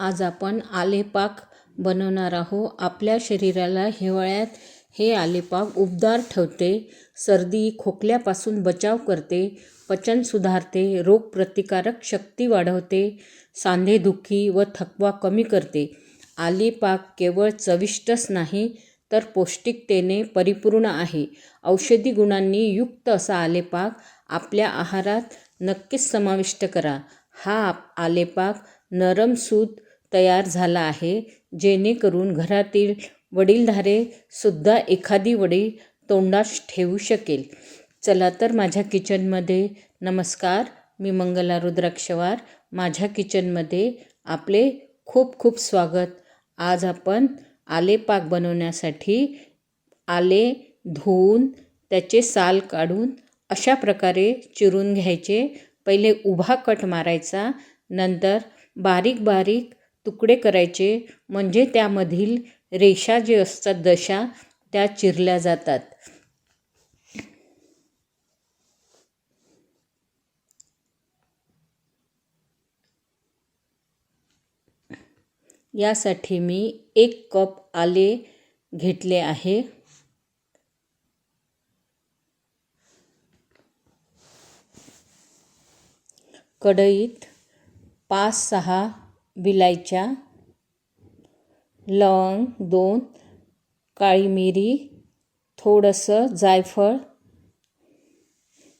आज आपण आलेपाक बनवणार आहोत. आपल्या शरीराला हिवाळ्यात हे आलेपाक उबदार ठेवते सर्दी खोकल्यापासून बचाव करते पचन सुधारते रोगप्रतिकारक शक्ती वाढवते सांधेदुखी व थकवा कमी करते. आलेपाक केवळ चविष्टच नाही तर पौष्टिकतेने परिपूर्ण आहे. औषधी गुणांनी युक्त असा आलेपाक आपल्या आहारात नक्कीच समाविष्ट करा. हा आलेपाक नरम सूत तयार झाला आहे. जेणेकरून घरातील वडीलधारे सुद्धा एखादी वडी तोंडास ठेवू शकेल. चला तर माझ्या किचनमध्ये नमस्कार. मी मंगला रुद्राक्षवार. माझ्या किचनमध्ये आपले खूप खूप स्वागत. आज आपण आले पाक बनवण्यासाठी आले धुवून त्याचे साल काढून अशा प्रकारे चिरून घ्यायचे. पहिले उभा कट मारायचा नंतर बारीक बारीक तुकडे करायचे म्हणजे त्यामधील रेषा जे असतात दशा त्या चिरल्या जातात. यासाठी मी एक कप आले घेतले आहे. कढईत पाच सहा विलायच्या लवंग दोन काळी मिरी थोडंसं जायफळ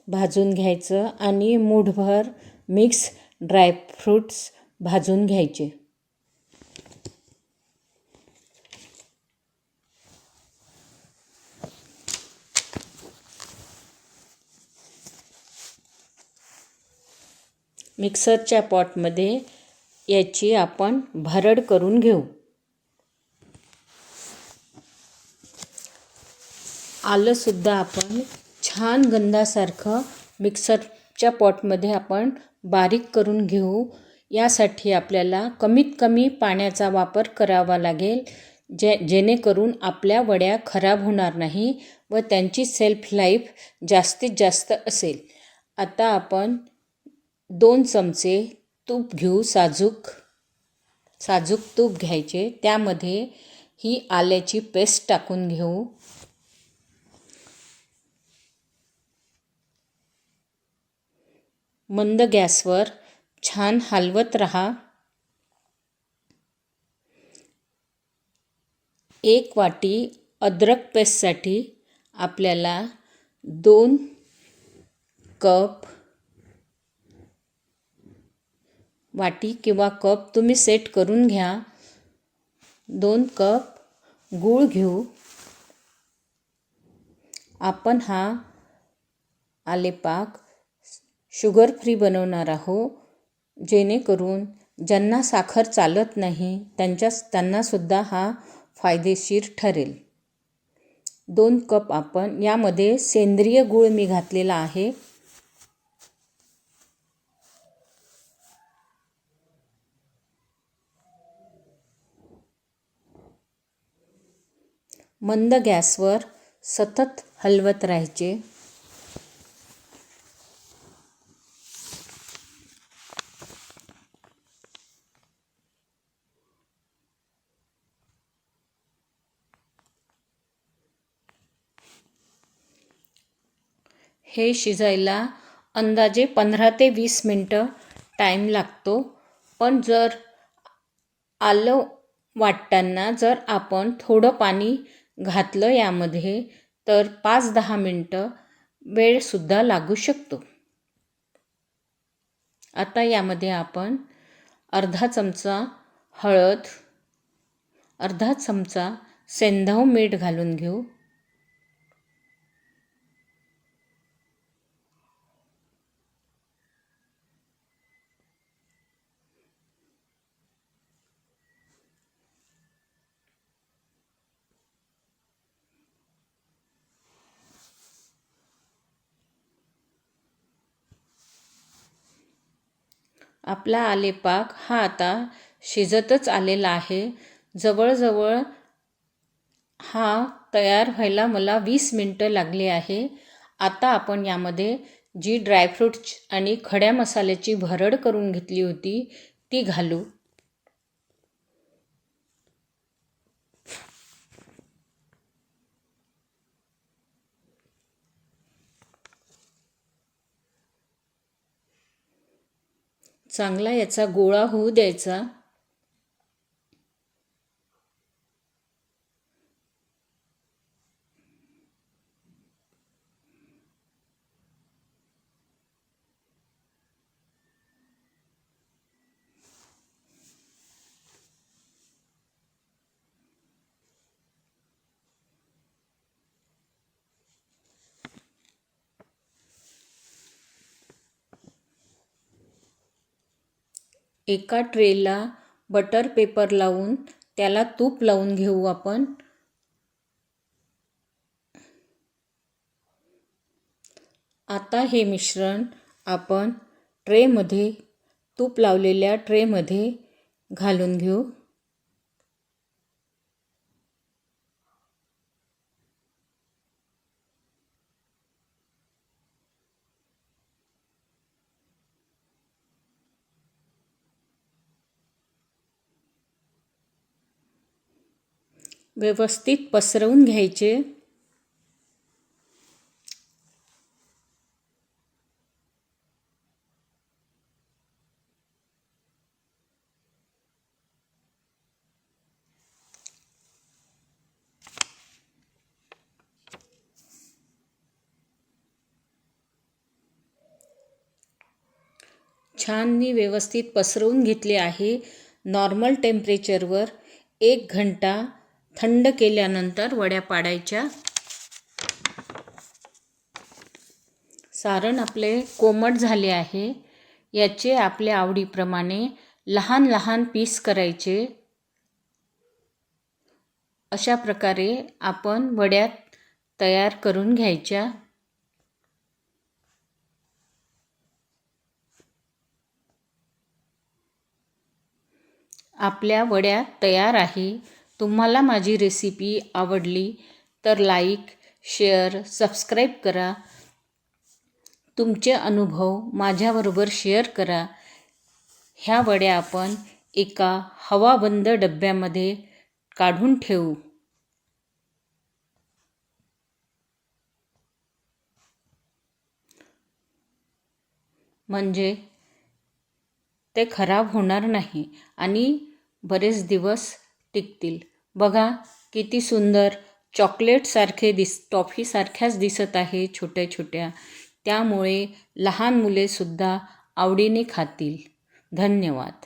भाजून घ्यायचं आणि मूठभर मिक्स ड्रायफ्रूट्स भाजून घ्यायचे. मिक्सरच्या पॉटमध्ये याची आपण भरड करून घेऊ. आलंसुद्धा आपण छान गंधासारखं मिक्सरच्या पॉटमध्ये आपण बारीक करून घेऊ. यासाठी आपल्याला कमीत कमी पाण्याचा वापर करावा लागेल जे जेणेकरून आपल्या वड्या खराब होणार नाही व त्यांची सेल्फ लाईफ जास्तीत जास्त असेल. आता आपण दोन चमचे तूप घेऊ साजूक साजूक तूप घ्यायचे. त्यामध्ये ही आल्याची पेस्ट टाकून घेऊ. मंद गॅसवर छान हलवत रहा. एक वाटी अद्रक पेस्टसाठी आपल्याला दोन कप वाटी किंवा कप तुम्ही सेट करून घ्या. दोन कप गूळ घेऊ. आपण हा आलेपाक शुगर फ्री बनवणार आहोत. जेणेकरून ज्यांना साखर चालत नाही त्यांच्या त्यांनासुद्धा हा फायदेशीर ठरेल. दोन कप आपण यामध्ये सेंद्रिय गूळ मी घातलेला आहे. मंद गॅसवर सतत हलवत राहायचे. हे शिजायला अंदाजे पंधरा ते वीस मिनटं टाईम लागतो. पण जर आलं वाटताना जर आपण थोडं पाणी घातलं यामध्ये तर पाच दहा मिनटं वेळसुद्धा लागू शकतो. आता यामध्ये आपण अर्धा चमचा हळद अर्धा चमचा सेंधव मीठ घालून घेऊ. आपला आलेपाक हा आता शिजतच आलेला आहे. जवळजवळ हा तयार व्हायला मला वीस मिनटं लागली आहे. आता आपण यामध्ये जी ड्रायफ्रूट्स आणि खड्या मसाल्याची भरड करून घेतली होती ती घालू. चांगला याचा गोळा होऊ द्यायचा. एका ट्रेला बटर पेपर लावून त्याला तूप लावून घेऊ आपण. आता हे मिश्रण आपण ट्रेमध्ये तूप लावलेल्या ट्रेमध्ये घालून घेऊ. व्यवस्थित पसरवून घ्यायचे. छान मी व्यवस्थित पसरवून घेतले आहे. नॉर्मल टेम्परेचरवर एक घंटा थंड केल्यानंतर वड्या पाडायच्या. सारण आपले कोमट झाले आहे. याचे आपल्या आवडीप्रमाणे लहान लहान पीस करायचे. अशा प्रकारे आपण वड्या तयार करून घ्यायच्या. आपल्या वड्या तयार आहे. तुम्हाला माझी रेसिपी आवडली तर लाईक शेअर सबस्क्राईब करा. तुमचे अनुभव माझ्याबरोबर शेअर करा. ह्या वड्या आपण एका हवाबंद डब्यामध्ये काढून ठेवू. म्हणजे ते खराब होणार नाही आणि बरेच दिवस टिकतील. बघा किती सुंदर चॉकलेटसारखे दिस टॉफीसारख्याच दिसत आहे छोट्या छोट्या त्यामुळे लहान मुलेसुद्धा आवडीने खातील. धन्यवाद.